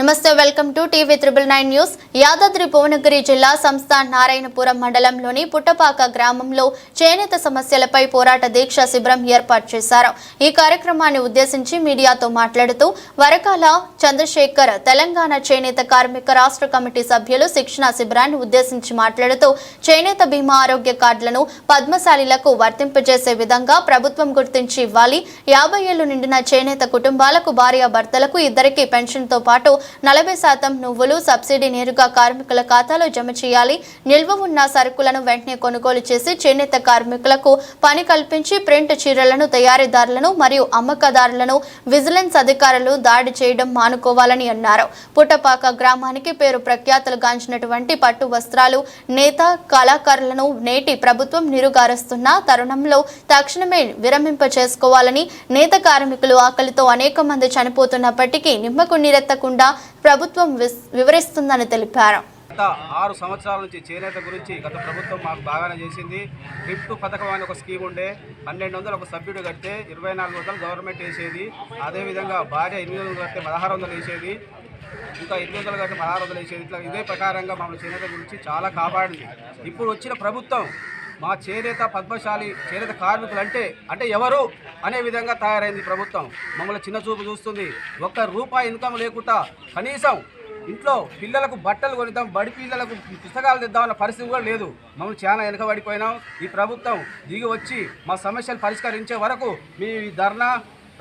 నమస్తే welcome to TV triple nine news. Yadadri Bhuvanagiri జిల్లా సంస్థ నారాయణపురం మండలంలోని పుట్టపాక గ్రామంలో చేనేత సమస్యలపై పోరాట దీక్ష శిబిరం ఏర్పాటు చేశారు. ఈ కార్యక్రమాన్ని ఉద్దేశించి మీడియాతో మాట్లాడుతూ వరకాల చంద్రశేఖర్ తెలంగాణ చేనేత కార్మిక రాష్ట్ర కమిటీ సభ్యులు శిక్షణ శిబిరాన్ని ఉద్దేశించి మాట్లాడుతూ చేనేత బీమా ఆరోగ్య కార్డులను పద్మశాలిలకు వర్తింపజేసే విధంగా ప్రభుత్వం గుర్తించి ఇవ్వాలి. యాభై ఏళ్ళు నిండిన చేనేత కుటుంబాలకు భార్యాభర్తలకు ఇద్దరికి పెన్షన్తో పాటు నలభై శాతం నువ్వులు సబ్సిడీ నేరుగా కార్మికుల ఖాతాలో జమ చేయాలి. నిల్వ ఉన్న సరుకులను వెంటనే కొనుగోలు చేసి చేనేత కార్మికులకు పని కల్పించి ప్రింట్ చీరలను తయారీదారులను మరియు అమ్మకదారులను విజిలెన్స్ అధికారులు దాడి చేయడం మానుకోవాలని అన్నారు. పుట్టపాక గ్రామానికి పేరు ప్రఖ్యాతులు గాంచినటువంటి పట్టు వస్త్రాలు నేత కళాకారులను నేటి ప్రభుత్వం నిరుగారుస్తున్న తరుణంలో తక్షణమే విరమింప చేసుకోవాలని నేత కార్మికులు ఆకలితో అనేక మంది చనిపోతున్నప్పటికీ నిమ్మకు నీరెత్తకుండా ప్రభుత్వం విస్- వివరిస్తుందని తెలిపారు. గత ఆరు సంవత్సరాల నుంచి చేనేత గురించి గత ప్రభుత్వం మాకు బాగానే చేసింది. గిఫ్ట్ పథకం అని ఒక స్కీమ్ ఉండే పన్నెండు వందలు ఒక సభ్యుడు కడితే ఇరవై నాలుగు వందలు గవర్నమెంట్ వేసేది. అదేవిధంగా భార్య ఎనిమిది వందలు కడితే పదహారు వందలు వేసేది. ఇంకా ఎనిమిది వందలు కడితే పదహారు వందలు వేసేది. ఇట్లా ఇదే ప్రకారంగా మమ్మల్ని చేనేత గురించి చాలా కాపాడింది. ఇప్పుడు వచ్చిన ప్రభుత్వం మా చేనేత పద్మశాలి చేనేత కార్మికులు అంటే అంటే ఎవరు? అనే విధంగా తయారైంది ప్రభుత్వం. మమ్మల్ని చిన్న చూపు చూస్తుంది. ఒక్క రూపాయి ఇన్కమ్ లేకుండా కనీసం ఇంట్లో పిల్లలకు బట్టలు కొనిద్దాం బడి పిల్లలకు పుస్తకాలు తెద్దామన్న పరిస్థితి కూడా లేదు. మమ్మల్ని చాలా వెనకబడిపోయినాం. ఈ ప్రభుత్వం దిగి వచ్చి మా సమస్యలు పరిష్కరించే వరకు మీ ధర్నా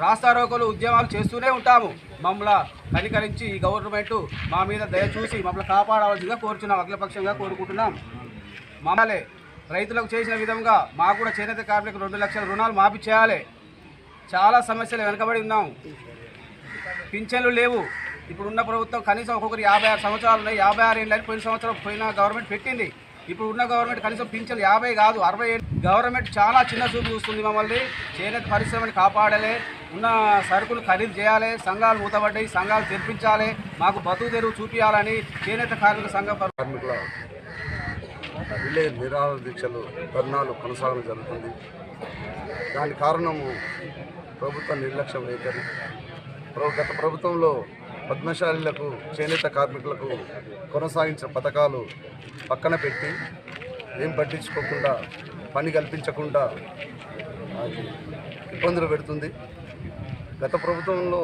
రాస్తారోకలు ఉద్యమాలు చేస్తూనే ఉంటాము. మమ్మల్ని కనికరించి ఈ గవర్నమెంట్ మా మీద దయ చూసి మమ్మల్ని కాపాడవలసిందిగా కోరుచున్నాం. అఖిలపక్షంగా కోరుకుంటున్నాం. మమ్మలే రైతులకు చేసిన విధంగా మాకు కూడా చేనేత కార్మికులకు రెండు లక్షల రుణాలు మాఫీ చేయాలి. చాలా సమస్యలు వెనకబడి ఉన్నాం. పింఛన్లు లేవు. ఇప్పుడున్న ప్రభుత్వం కనీసం ఒక్కొక్కరు యాభై ఆరు సంవత్సరాలు ఉన్నాయి. యాభై ఆరు ఏళ్ళు పోయిన సంవత్సరం పోయిన గవర్నమెంట్ పెట్టింది. ఇప్పుడు ఉన్న గవర్నమెంట్ కనీసం పింఛన్లు యాభై కాదు అరవై గవర్నమెంట్ చాలా చిన్న చూపు చూస్తుంది మమ్మల్ని. చేనేత పరిశ్రమని కాపాడాలి. ఉన్న సరుకులు ఖరీదు చేయాలి. సంఘాలు మూతపడ్డాయి సంఘాలు తెరిపించాలి. మాకు బతుకు తెరువు చూపించాలని చేనేత కార్మిక సంఘం కార్మికుల రిలే నిరాహార దీక్షలు ధర్నాలు కొనసాగడం జరుగుతుంది. దాని కారణము ప్రభుత్వ నిర్లక్ష్యం వైఖరి గత ప్రభుత్వంలో పద్మశాలీలకు చేనేత కార్మికులకు కొనసాగించిన పథకాలు పక్కన పెట్టి ఏం పట్టించుకోకుండా పని కల్పించకుండా అది ఇబ్బందులు పెడుతుంది. గత ప్రభుత్వంలో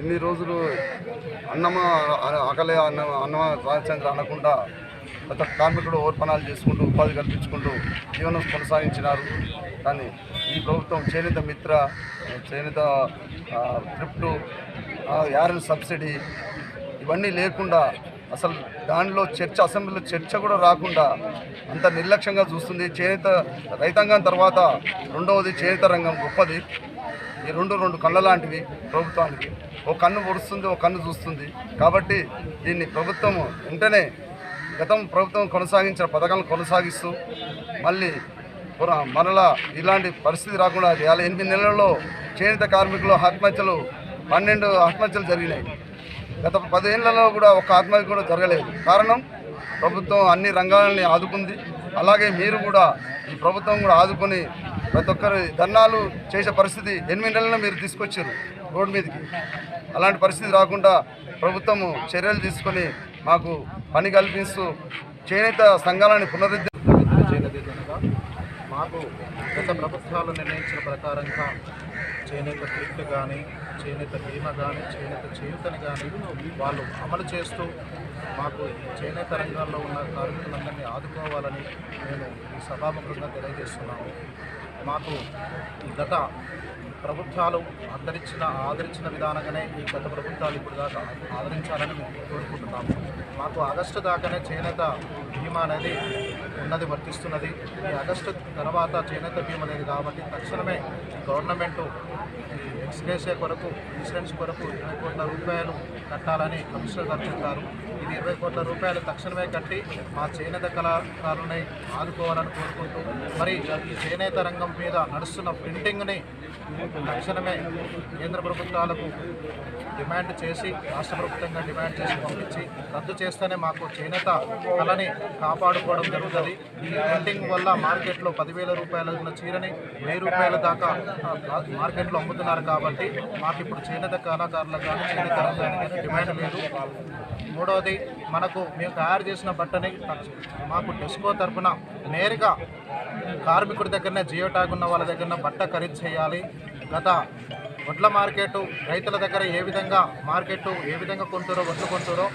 ఎన్ని రోజులు అన్నమా ఆకలే అన్న అన్నమా రామచంద్ర అనకుండా గత కార్మికుడు ఓర్పణాలు చేసుకుంటూ ఉపాధి కల్పించుకుంటూ జీవనం కొనసాగించినారు. కానీ ఈ ప్రభుత్వం చేనేత మిత్ర చేనేత ఆ, థ్రిఫ్ట్ సబ్సిడీ ఇవన్నీ లేకుండా అసలు దానిలో చర్చ అసెంబ్లీలో చర్చ కూడా రాకుండా అంత నిర్లక్ష్యంగా చూస్తుంది. చేనేత రైతాంగం తర్వాత రెండవది చేనేత రంగం గొప్పది. ఈ రెండు రెండు కళ్ళ లాంటివి ప్రభుత్వానికి. ఒక కన్ను పొడుస్తుంది ఓ కన్ను చూస్తుంది. కాబట్టి దీన్ని ప్రభుత్వం వెంటనే గతం ప్రభుత్వం కొనసాగించిన పథకాలను కొనసాగిస్తూ మళ్ళీ మరలా ఇలాంటి పరిస్థితి రాకుండా చేయాలి ఎనిమిది నెలల్లో చేనేత కార్మికులు ఆత్మహత్యలు పన్నెండు ఆత్మహత్యలు జరిగినాయి. గత పదేళ్ళలో కూడా ఒక ఆత్మహత్య కూడా జరగలేదు. కారణం ప్రభుత్వం అన్ని రంగాలని ఆదుకుంది. అలాగే మీరు కూడా ఈ ప్రభుత్వం కూడా ఆదుకొని ప్రతి ఒక్కరి ధర్నాలు చేసే పరిస్థితి ఎనిమిది నెలలను మీరు తీసుకొచ్చారు రోడ్డు మీదకి. అలాంటి పరిస్థితి రాకుండా ప్రభుత్వము చర్యలు తీసుకొని మాకు పని కల్పిస్తూ చేనేత సంఘాలని పునరుద్ధ మాకు గత ప్రభుత్వాలు నిర్ణయించిన ప్రకారంగా చేనేత కిట్ కానీ చేనేత బీమా కానీ చేనేత చేయుతని కానీ వాళ్ళు అమలు చేస్తూ మాకు చేనేత రంగాల్లో ఉన్న కార్మికులందరినీ ఆదుకోవాలని మేము ఈ సభాముఖంగా తెలియజేస్తున్నాము. మాకు ఈ గత ప్రభుత్వాలు ఆదరించిన ఆదరించిన విధానంగానే ఈ గత ప్రభుత్వాలు ఇప్పుడు దాకా ఆదరించాలని మేము కోరుకుంటున్నాము. మాకు ఆగస్టు దాకానే చేనేత బీమా అనేది ఉన్నది వర్తిస్తున్నది. ఈ ఆగస్టు తర్వాత చేనేత బీమా అనేది కాబట్టి తక్షణమే గవర్నమెంట్ ఎక్స్గ్రేసే కొరకు ఇన్సూరెన్స్ కొరకు ఇరవై కోట్ల రూపాయలు కట్టాలని కమిషనర్ గారు చెప్పారు. ఇది ఇరవై కోట్ల రూపాయలు తక్షణమే కట్టి మా చేనేత కళాకారులని ఆదుకోవాలని కోరుకుంటూ మరి ఈ చేనేత రంగం మీద నడుస్తున్న ప్రింటింగ్ని తక్షణమే కేంద్ర ప్రభుత్వాలకు డిమాండ్ చేసి రాష్ట్ర ప్రభుత్వంగా డిమాండ్ చేసి పంపించి రద్దు చేసి చేస్తేనే మాకు చేనేత కళని కాపాడుకోవడం జరుగుతుంది. ఈ ప్రింటింగ్ వల్ల మార్కెట్లో పదివేల రూపాయల ఉన్న చీరని వెయ్యి రూపాయల దాకా మార్కెట్లో అమ్ముతున్నారు కాబట్టి మాకు ఇప్పుడు చేనేత కళాకారులకు కానీ చేనేత రంగానికి డిమాండ్ లేదు. మూడవది మనకు మేము తయారు చేసిన బట్టని మాకు డెస్కో తరపున నేరుగా కార్మికుడి దగ్గరనే జియో ట్యాగ్ ఉన్న వాళ్ళ దగ్గర బట్ట ఖరీదు చేయాలి. గత వడ్ల మార్కెట్ రైతుల దగ్గర ఏ విధంగా మార్కెట్ ఏ విధంగా కొంటారో వడ్లు కొంటారో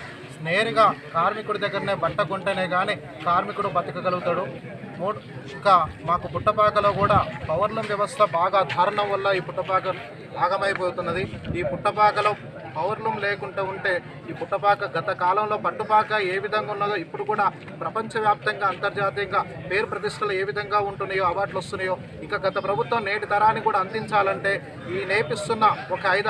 నేరుగా కార్మికుడి దగ్గరనే బట్ట కొంటేనే కానీ కార్మికుడు బతకగలుగుతాడు. ఇంకా మాకు పుట్టపాకలో కూడా పవర్లం వ్యవస్థ బాగా దారుణం వల్ల ఈ పుట్టపాక భాగమైపోతున్నది. ఈ పుట్టపాకలో పవర్లూమ్ లేకుండా ఉంటే ఈ పుట్టపాక గత కాలంలో పట్టుపాక ఏ విధంగా ఉన్నదో ఇప్పుడు కూడా ప్రపంచవ్యాప్తంగా అంతర్జాతీయంగా పేరు ప్రతిష్టలు ఏ విధంగా ఉంటున్నాయో అవార్డులు వస్తున్నాయో ఇంకా గత ప్రభుత్వం నేటి తరాన్ని కూడా అందించాలంటే ఈ నేపిస్తున్న ఒక ఐదారు